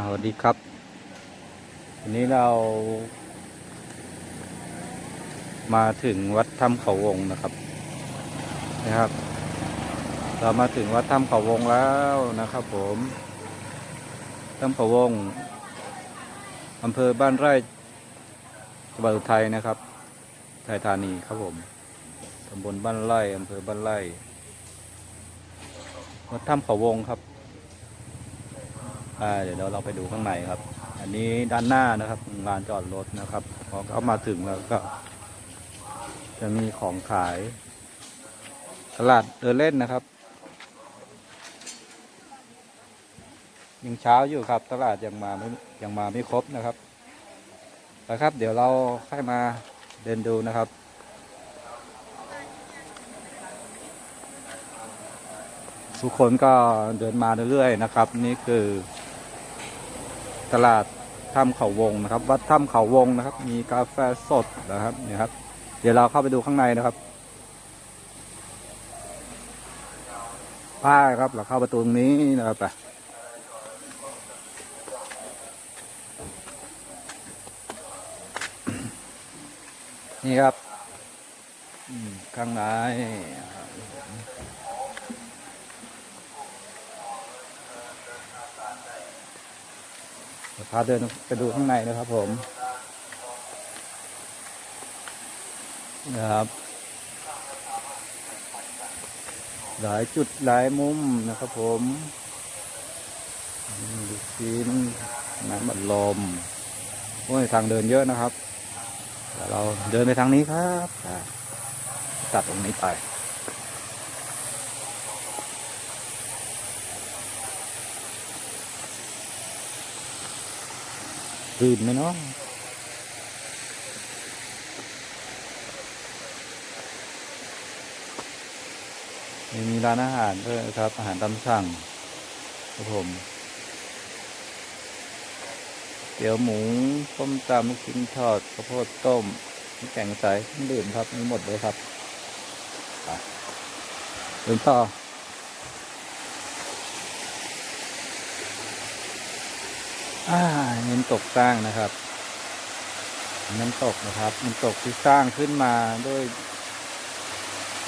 สวัสดีครับ วันนี้เรา มาถึงวัดถ้ำเขาวงนะครับ นะครับ เรามาถึงวัดถ้ำเขาวงแล้วนะครับ ผมถ้ำเขาวงอำเภอบ้านไร่จังหวัดอุทัยนะครับอุทัยธานีครับผมตำบลบ้านไร่อำเภอบ้านไร่วัดถ้ำเขาวงครับ เดี๋ยวเราไปดูข้างในครับ อันนี้ด้านหน้านะครับลานจอดรถนะครับพอเข้ามาถึงแล้วก็ จะมีของขาย ตลาดเดินเล่นนะครับ ยังเช้าอยู่ครับ ตลาดยังมาไม่ยังมาไม่ครบนะครับนะครับ เดี๋ยวเราค่อยมาเดินดูนะครับทุกคนก็เดินมาเรื่อยๆนะครับ นี่คือ ตลาดถ้ำเขาวงนะครับ วัดถ้ำเขาวงนะครับ มีกาแฟสดนะครับนี่ครับ เดี๋ยวเราเข้าไปดูข้างในนะครับป้ายครับเราเข้าประตูตรงนี้นะครับไปนี่ครับข้างในเดี๋ยว พาเดินไปดูข้างในนะครับผมนะครับ หลายจุดหลายมุมนะครับผมนี่ลูกชิ้นน้ำบัดลมโอ้ยทางเดินเยอะนะครับ เราเดินไปทางนี้ครับ ตัดตรงนี้ไป ตื่นไหมเนาะมีมีร้านอาหารด้วยครับ อาหารตามสั่งครับผมเตี๋ยวหมูต้มตำลูกชิ้นทอดข้าวโพดต้มแข็งใสดื่มครับมีหมดเลยครับไปเดินต่ออ่า น้ำตกสร้างนะครับ น้ำตกนะครับ น้ำตกที่สร้างขึ้นมาด้วย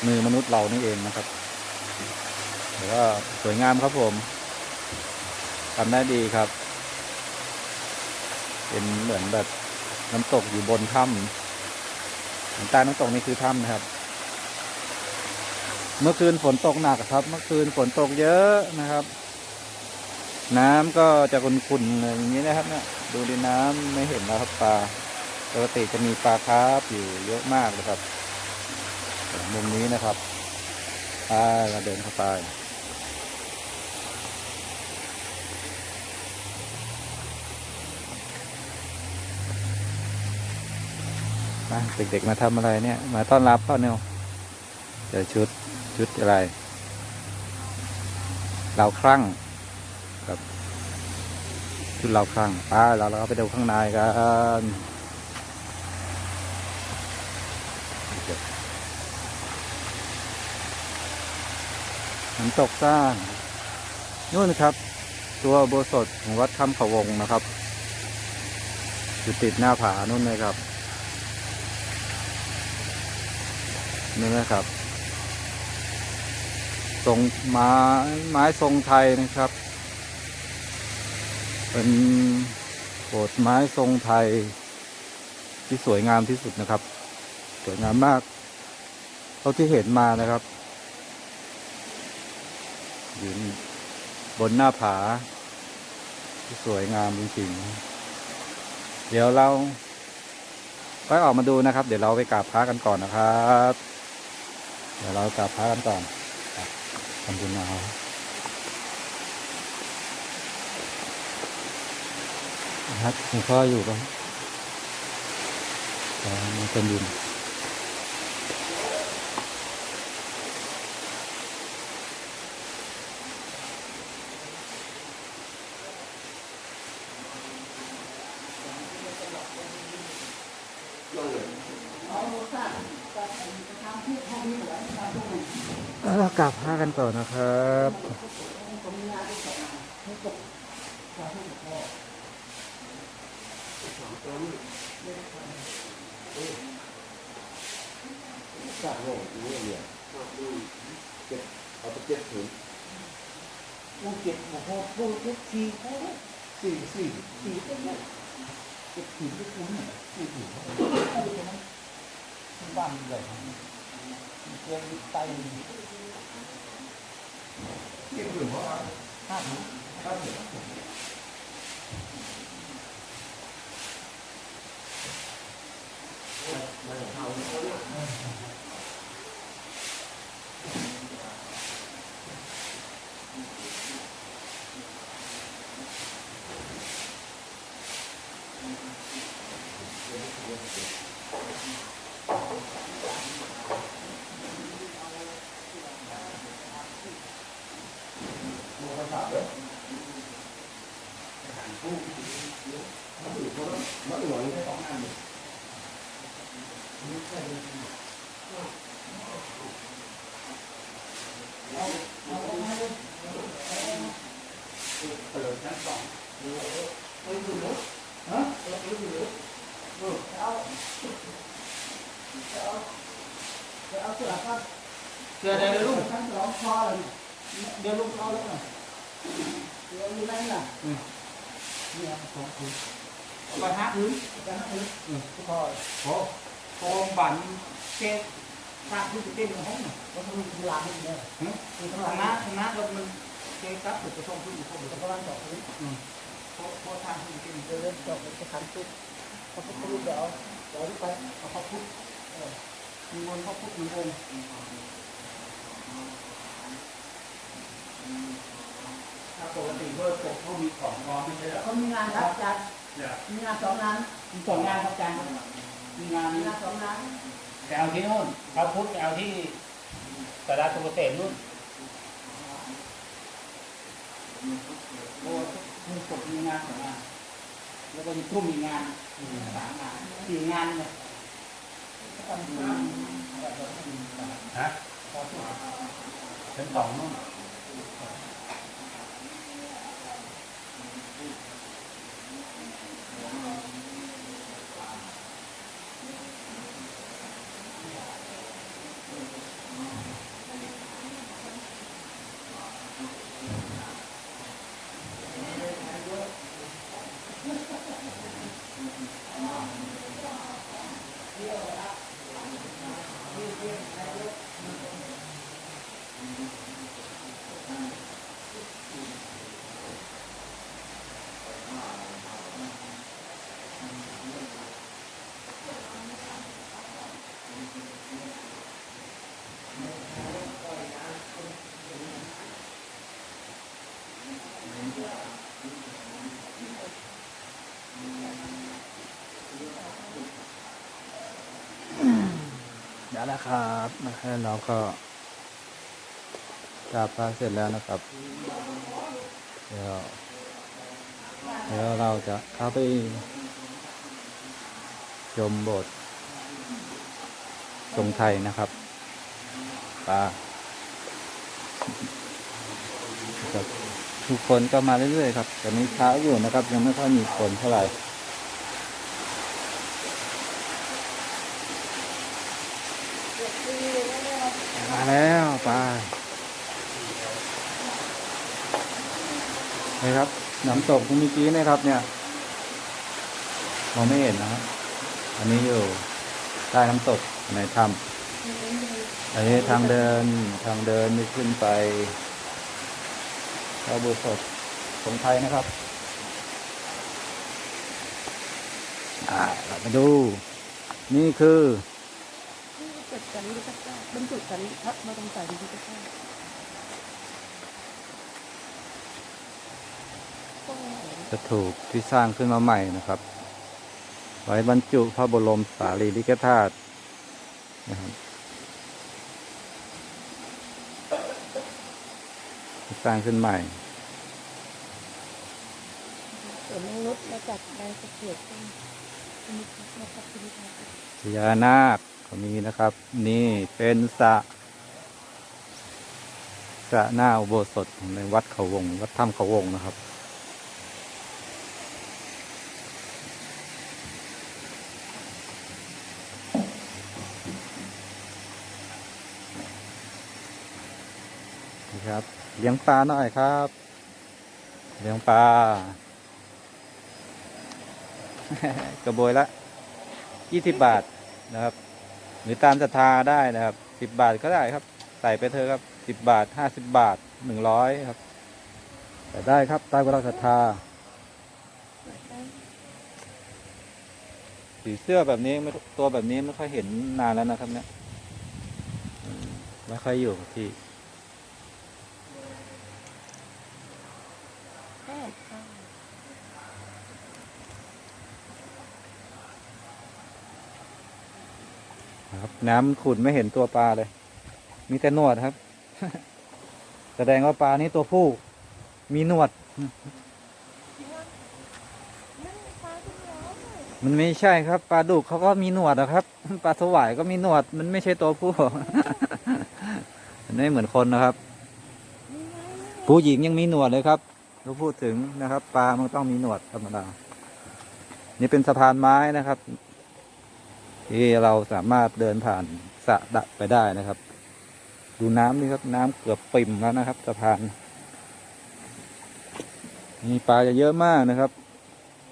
มือมนุษย์เรานี่เองนะครับแต่ว่าสวยงามครับผมทำได้ดีครับ เป็นเหมือนแบบน้ำตกอยู่บนถ้ำน้ำตาน้ำตกนี่คือถ้ำนะครับ เมื่อคืนฝนตกหนักครับ เมื่อคืนฝนตกเยอะนะครับ น้ำก็จะขุ่นๆอย่างนี้นะครับ เนี่ย ดูในน้ำไม่เห็นแล้วครับปลาปกติจะมีปลาคาร์ฟอยู่เยอะมากเลยครับมุมนี้นะครับอ่าเราเดินเข้าไปมาเด็กๆมาทำอะไรเนี่ย มาต้อนรับพ่อเนี่ยเจอชุดชุดอะไร เราคลั่ง ชุดเราคลั่งป้าเราเราไปดูข้างในกันน้ำตกสร้างนู่นนะครับ ตัวโบสถของวัดถ้ำเขาวงนะครับอยู่ติดหน้าผานู่นเลยครับนี่นะครับ ทรงไม้ไม้ทรงไทยนะครับ เป็นโบสถ์ไม้ทรงไทยที่สวยงามที่สุดนะครับ สวยงามมาก เท่าที่เห็นมานะครับยู่บนหน้าผา ที่สวยงามจริงๆ เดี๋ยวเราไปออกมาดูนะครับ เดี๋ยวเราไปกราบพระกันก่อนนะครับ เดี๋ยวเรากราบพระกันก่อนขอะทำบุญเอา ครับหลวงพ่ออยู่ปะอ๋อมันเป็นบุญเรากราบพระกันก่อนะครับ สร้างโลกนี้เนี่ยเจ็ดเอาไปเจ็ดถึงกูเจ็บหัวพอพูดทุกทีเขาสี่สี่สี่ก็ไม่เจ็บสี่ก็คุ้มเนี่ยสี่สี่เขาเอาไปตรงนั้นบ้านใหญ่เจ็บไตเจ็ดถึงเพราะอะไรห้าถุงครับผ 何してんの? เปิดชั้นสองไปดูรถฮะไปดู พอเลยเดี๋ยวลูกเอาแล้วนะเดี๋ยวมีอะไรน่ะเนี่ยสองถุงกระทะพื้นกระทะพื้นอืมพอพอพอบั่นเจ๊ทางที่จะเต้นในห้องน่ะก็ต้องมีลานให้เนี่ยคือทางน้าทางน้ารถมันเจ๊กับถูกกระทงขึ้นอยู่ข้างบนกำลังต่อพื้นอืมพอพอทางที่จะเต้นเดินต่อไปจะขันปุ๊บพอพุทธรูปเดี๋ยวเดี๋ยวไปเอาพระพุทธเออมีมนต์พระพุทธหนึ่งองค์ถ้าปกติเบอร์ปกเขามีของรอไม่ใช่เหรอเขามีงานครับอาจารย์เนี่ยมีงานสองงานมีสองงานครับอาจารย์มีงานมีนี้งานสองงาน แต่เอาที่นู่นพระพุทธเอาที่สาราสุกเกษมนู่นโอ้ทุกปกมีงานสองงานแล้วก็มีทุ่มมีงานสามงานสี่งานเนี่ยก็ทำงานฮะชั้นสองนู่น เดี๋ยวนะครับแล้วเราก็กราบพระเสร็จแล้วนะครับ เดี๋ยวเดี๋ยวเราจะเข้าไปชมโบสถ์ทรงไทยนะครับปาทุกคนก็มาเรื่อยๆครับตอนนี้เช้าอยู่นะครับ ยังไม่ค่อยมีคนเท่าไหร่ แล้วไปนี่ครับน้ำตกเมื่อกี้นะครับ เนี่ยมองไม่เห็นนะครับอันนี้อยู่ใต้น้ำตกในถ้ำอันนี้ทางเดินทางเดินนี่ขึ้นไปพระบุตรสดของไทยนะครับมาดู นี่คือ เกิดกันนี่ก็ได้บรรจุกันพัดมาตรงใส่ดีก็ได้ต้องจะถูกที่สร้างขึ้นมาใหม่นะครับ ไว้บรรจุพระบรมสารีริกธาตุนะครับที่สร้างขึ้นใหม่เสริมมนุษย์มาจากใบตะเกียบกันมีมาจากพิธีการพญานาค นี้นะครับ นี่เป็นสระสระหน้าอุโบสถในวัดเขาวง วัดถ้ำเขาวงนะครับ นี่ครับเลี้ยงปลาหน่อยครับเลี้ยงปลากระโบยละยี่สิบบาทนะครับ หรือตามศรัทธาได้นะครับสิบบาทก็ได้ครับ ใส่ไปเถอะครับสิบบาทห้าสิบบาทหนึ่งร้อยครับแต่ได้ครับตามกำลังศรัทธาสีเสื้อแบบนี้ไม่ตัวแบบนี้ไม่ค่อยเห็นนานแล้วนะครับเนี่ยไม่ค่อยอยู่ที่แค่ค่ะ ครับ น้ำขุ่นไม่เห็นตัวปลาเลย มีแต่หนวดครับ แสดงว่าปลานี้ตัวผู้ มีหนวด มันไม่ใช่ครับปลาดุกเขาก็มีหนวดนะครับปลาสวายก็มีหนวด มันไม่ใช่ตัวผู้มันไม่เหมือนคนนะครับ ผู้หญิงยังมีหนวดเลยครับเราพูดถึงนะครับ ปลามันต้องมีหนวดธรรมดานี่เป็นสะพานไม้นะครับ ที่เราสามารถเดินผ่านสะดะไปได้นะครับ ดูน้ำนี่ครับน้ำเกือบปิ่มแล้วนะครับสะพานมีปลาจะเยอะมากนะครับ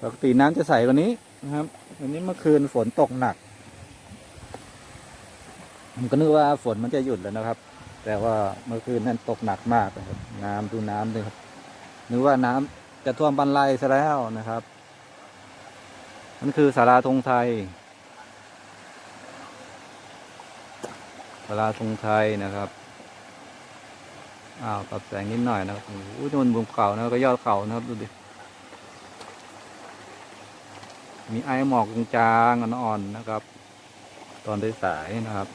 ปกติน้ำจะใสกว่านี้นะครับวันนี้เมื่อคืนฝนตกหนักผมก็นึกว่าฝนมันจะหยุดแล้วนะครับ แต่ว่าเมื่อคืนนั้นตกหนักมากนะครับ น้ำดูน้ำเลยครับนึกว่าน้ำจะท่วมบันไลซะแล้วนะครับมันคือสาราธงไทย สาราธงไทยนะครับอ้าวปรับแสงนิดหน่อยนะครับโอ้โหนู่นบนเขานะก็ยอดเขานะครับดูดิมีไอหมอกจางอ่อนๆนะครับ ตอนสายๆนะครับ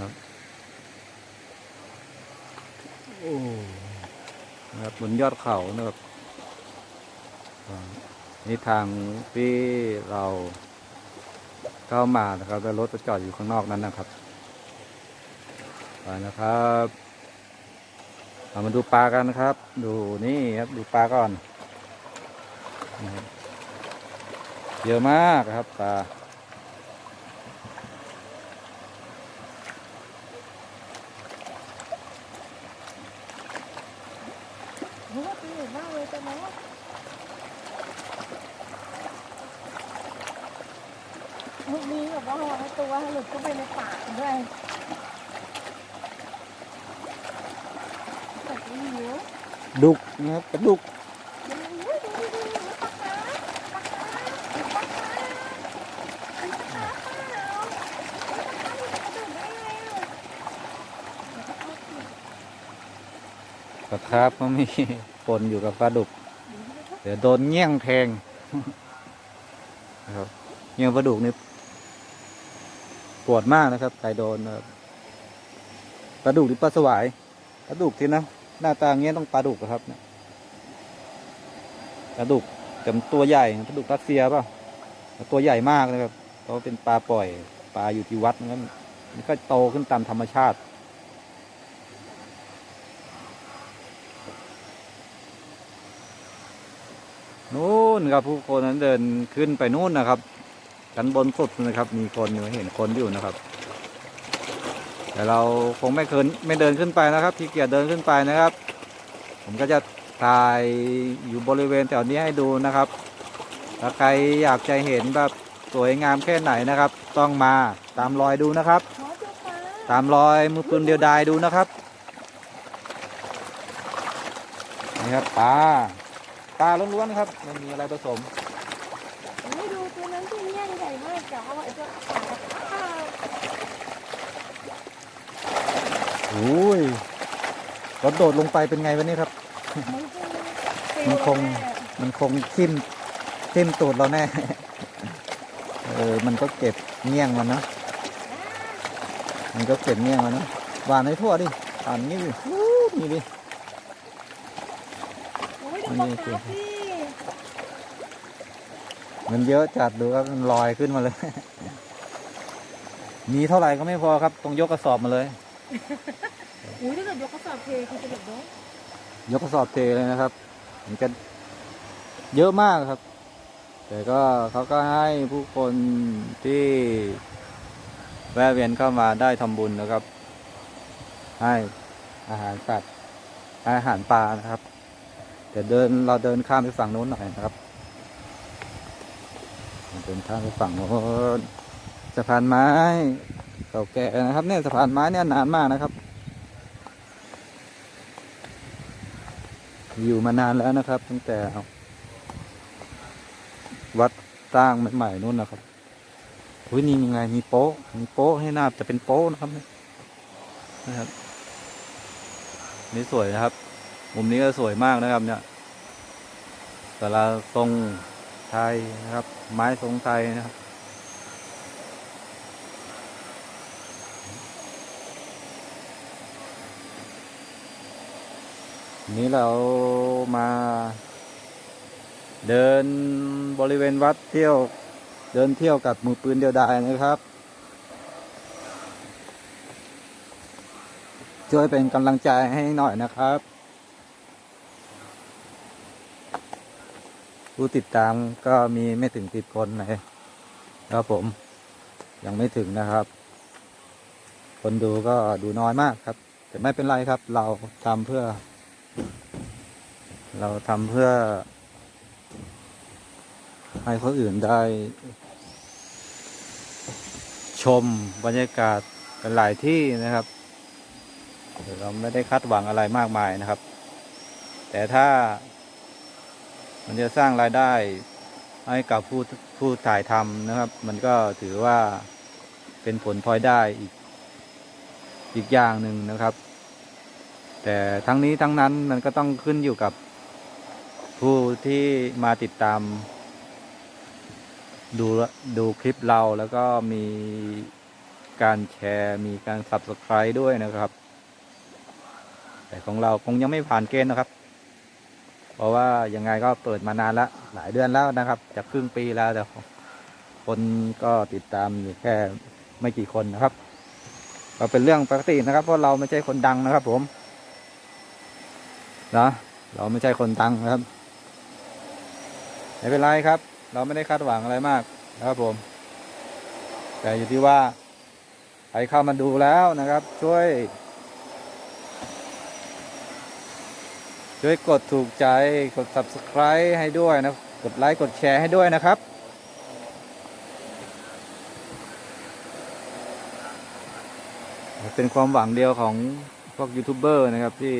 ครับโอ้นะครับบนยอดเขานะครับอ่านี่ทางที่เรา เข้ามานะครับแล้วรถจะจอดอยู่ข้างนอกนั้นนะครับไปนะครับเรามาดูปลากันนะครับ ดูนี่ครับดูปลาก่อน เยอะมากครับปลา โอ้โหตัวใหญ่มากเลยตัวน้องมันมีแบบว่าระวังให้ตัวหลุดเข้าไปในปาก ด้วยดุกนะครับกระดุกปลาคราฟมีกระดูกได้ไงอะปลาคาร์ฟก็มีปนอยู่กับปลาดุก เดี๋ยวโดนเงี้ยงแทงนะครับเงี้ยงปลาดุกนี่ ปวดมากนะครับใครโดนนะครับปลาดุกหรือปลาสวายปลาดุกทีนะหน้าตาเงี้ยต้องปลาดุกครับเนี่ยปลาดุกแต่ตัวใหญ่ปลาดุกรัสเซียเปล่ะตัวใหญ่มากเลยครับเพราะเป็นปลาปล่อย ปลาอยู่ที่วัดนะครับมันก็โตขึ้นตามธรรมชาตินู่นครับผู้คนนั้นเดินขึ้นไปนู่นนะครับ ชั้นบนสุดนะครับ มีคนอยู่เห็นคนอยู่นะครับ แต่เราคงไม่เคินไม่เดินขึ้นไปนะครับที่เกียจเดินขึ้นไปนะครับ ผมก็จะถ่ายอยู่บริเวณแถวนี้ให้ดูนะครับถ้าใครอยากจะเห็นแบบสวยงามแค่ไหนนะครับ ต้องมาตามรอยดูนะครับ ตามรอยมือปืนเดียวดายดูนะครับนี่ครับปลาปลาล้วนๆครับไม่มีอะไรผสมดูตัวนั้นที่เนี่ยใหญ่มากจ้ะเอาไอ้ตัวปลาข้าว โอ้ยรถโดดลงไปเป็นไงวะเนี่ยครับมันคงมันคง มันคงทิ่มทิ่มตูดเราแน่ เออ มันก็เก็บเงี้ยงมันเนาะมันก็เก็บเงี้ยงมันเนาะหวานให้ทั่วดิอ่านนี่ดิวู้นี่ดิโอ้ยดูปลาคาร์ฟสิมันเยอะจัดดูครับมันลอยขึ้นมาเลย มีเท่าไหร่ก็ไม่พอครับ ต้องยกกระสอบมาเลย อุ้ยถ้าเกิดยกกระสอบเทคือจะแบบโดนยกกระสอบเทเลยนะครับมันจะเยอะมากครับ แต่ก็เขาก็ให้ผู้คนที่แวะเวียนเข้ามาได้ทำบุญนะครับ ให้อาหารสัตว์อาหารปลานะครับเดี๋ยวเดินเราเดินข้ามไปฝั่งโน้นหน่อยนะครับเดินข้ามไปฝั่งโน้นสะพานไม้ เก่าแก่นะครับเนี่ยสะพานไม้เนี่ยนานมากนะครับ อยู่มานานแล้วนะครับ ตั้งแต่วัดสร้างใหม่ๆนู่นนะครับอุ้ยนี่ยังไงมีโป๊ะมีโป๊ะให้หน้าจะเป็นโป๊ะนะครับนะครับนี่สวยนะครับ มุมนี้ก็สวยมากนะครับ เนี่ยสาราทรงไทยนะครับ ไม้ทรงไทยนะครับ นี้เรามาเดินบริเวณวัดเที่ยวเดินเที่ยวกับมือปืนเดียวดายนะครับ ช่วยเป็นกำลังใจให้หน่อยนะครับ ผู้ติดตามก็มีไม่ถึงติดคนนะครับผมยังไม่ถึงนะครับ คนดูก็ดูน้อยมากครับ แต่ไม่เป็นไรครับ เราทำเพื่อ เราทำเพื่อ ให้คนอื่นได้ ชมบรรยากาศกันหลายที่นะครับ เราไม่ได้คาดหวังอะไรมากมายนะครับ แต่ถ้ามันจะสร้างรายได้ให้กับผู้ผู้ถ่ายทำนะครับ มันก็ถือว่าเป็นผลพลอยได้อีกอีกอย่างหนึ่งนะครับ แต่ทั้งนี้ทั้งนั้นมันก็ต้องขึ้นอยู่กับผู้ที่มาติดตาม ดูดูคลิปเราแล้วก็มีการแชร์มีการ subscribe ด้วยนะครับ แต่ของเราคงยังไม่ผ่านเกณฑ์นะครับ เพราะว่ายังไงก็เปิดมานานแล้วหลายเดือนแล้วนะครับ จะครึ่งปีแล้วแต่คนก็ติดตามอยู่แค่ไม่กี่คนนะครับ ก็เป็นเรื่องปกตินะครับ เพราะเราไม่ใช่คนดังนะครับผม นะเราไม่ใช่คนดังนะครับไม่เป็นไรครับ เราไม่ได้คาดหวังอะไรมากนะครับผม แต่อยู่ที่ว่าใครเข้ามาดูแล้วนะครับ ช่วย ช่วยกดถูกใจกด subscribe ให้ด้วยนะกดไลค์กดแชร์ให้ด้วยนะครับเป็นความหวังเดียวของพวกยูทูบเบอร์นะครับที่